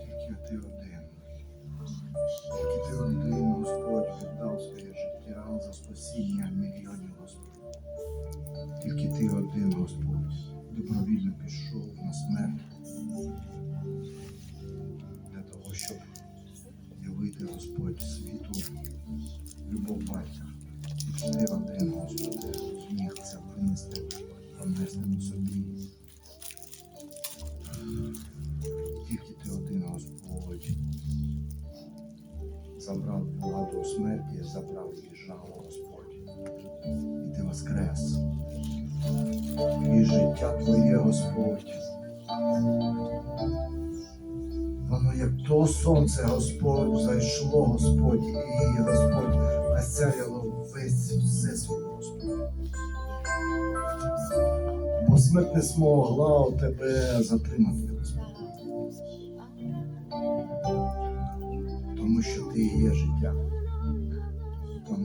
Тільки ти один. Тільки ти один, Господь, віддав своє життя за спасіння мільйонів Господь. Тільки ти один, Господь, добровільно пішов на смерть для того, щоб явити Господь світу любов батька. Ти один, Господи, зміг це винести, понести на собі. Смерті, забрав її жало, Господь. І ти воскрес. І життя Твоє, Господь. Воно як то сонце, Господь, зайшло, Господь, і Господь насяяло весь всесвіт, Господь. Бо смерть не змогла тебе затримати, Господь. Тому що ти є життя.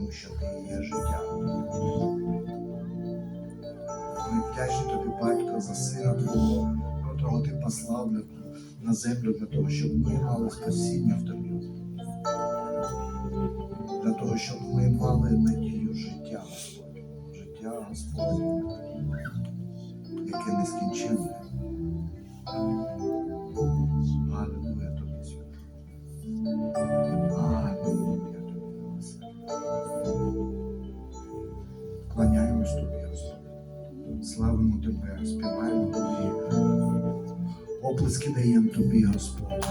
Тому що ти є життя. Ми вдячні тобі, батько, за сина Твого, котрого ти послав на землю для того, щоб ми мали спасіння в тобі. Для того, щоб ми мали надію життя, Господь. Життя, Господь, яке нескінченне. Кланяємось тобі, Господи, Славимо тебе, співаємо тобі. Оплески даємо тобі, Господь.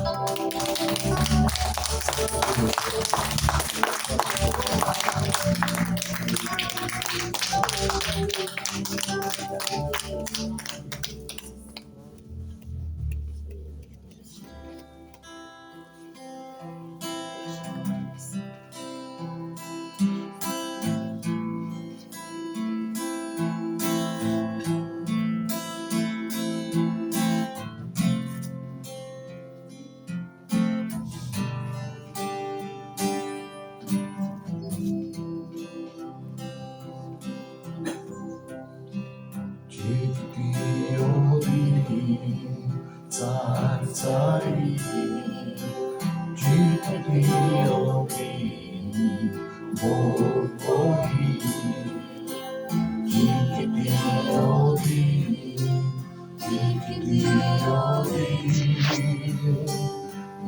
Ти один, тільки ти один,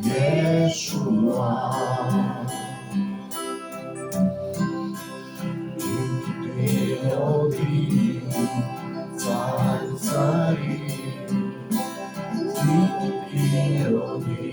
Єшуа. Тільки ти один, цар царів, тільки один,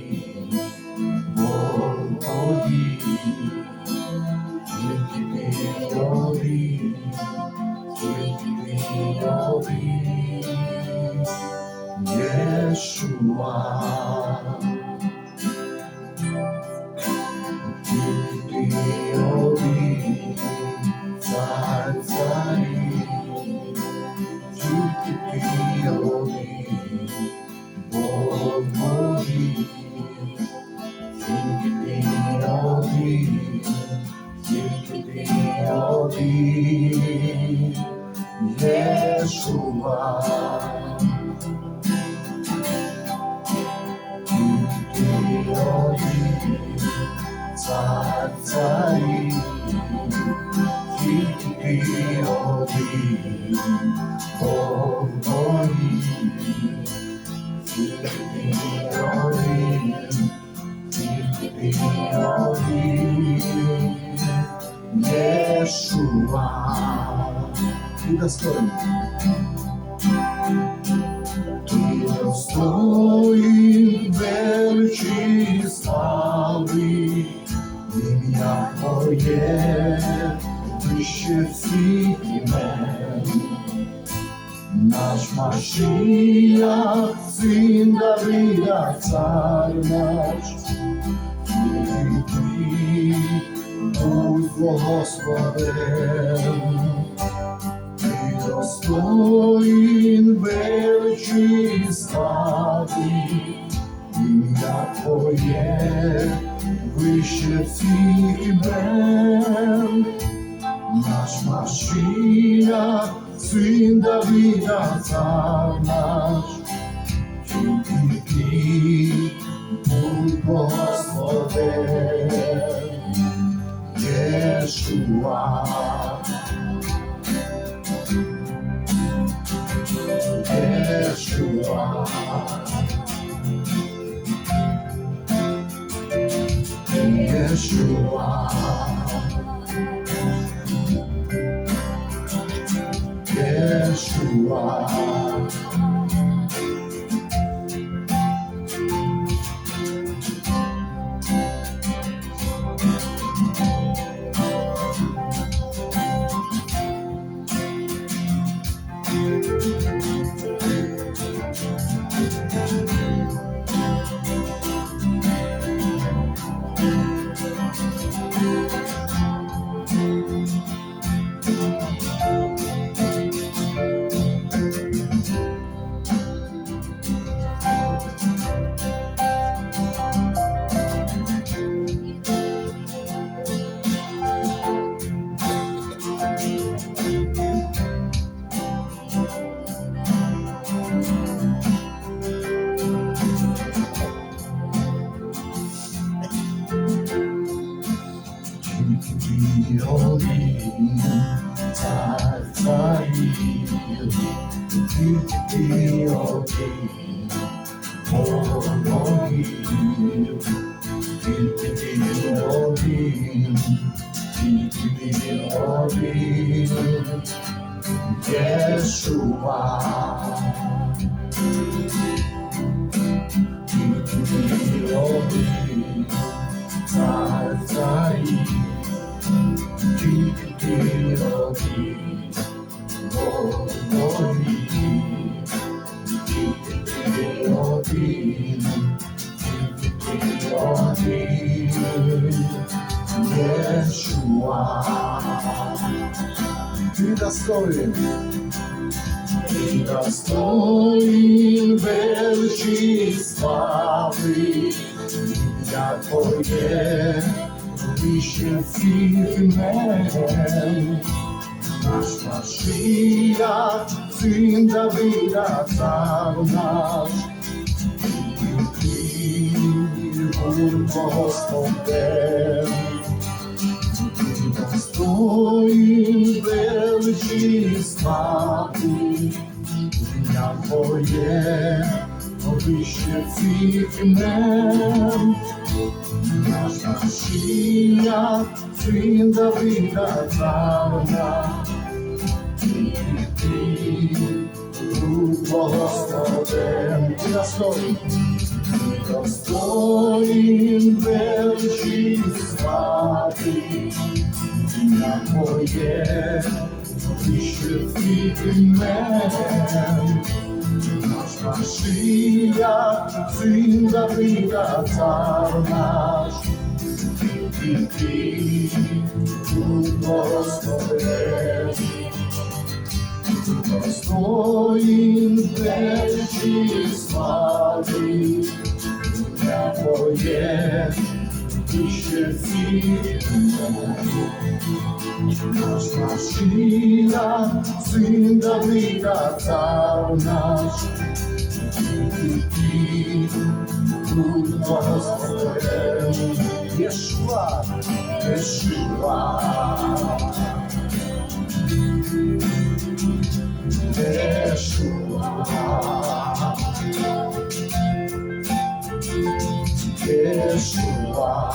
цар царів, тільки один, Бог Богів, тільки один, тільки один, Єшуа. Ти достойний. Достоїн величі слави, ім'я Твоє вище. Наш і ти будь благословен. Ти достоїн величі слави, ім'я Твоє вище всіх імен. Наш Машія, син Давида, цар наш, тобі, будь благословен. Єшуа. Єшуа. Єшуа. Тільки тільки один богів, тільки один, тільки один Єшуа. Тільки достоин, достоин величі слави, я Твоє вище всіх імен. Наш Машия, син Давида, цар наш, і ти будь Достоин величі слави, ім'я Твоє, вище всіх імен. Наш Машия, син Давида, цар наш, ти, будь благословен, і достоин, достоин величі ім'я Твоє, вище всіх імен. Наш Машия, син Давида, цар наш, і ти, будь благословен. Достоин величі слави, Твоє, вище імен. Наш Машия, син Давида, цар наш, ти, будь благословен. Єшуа, Єшуа. Єшуа. Єшуа.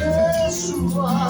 Yeshua.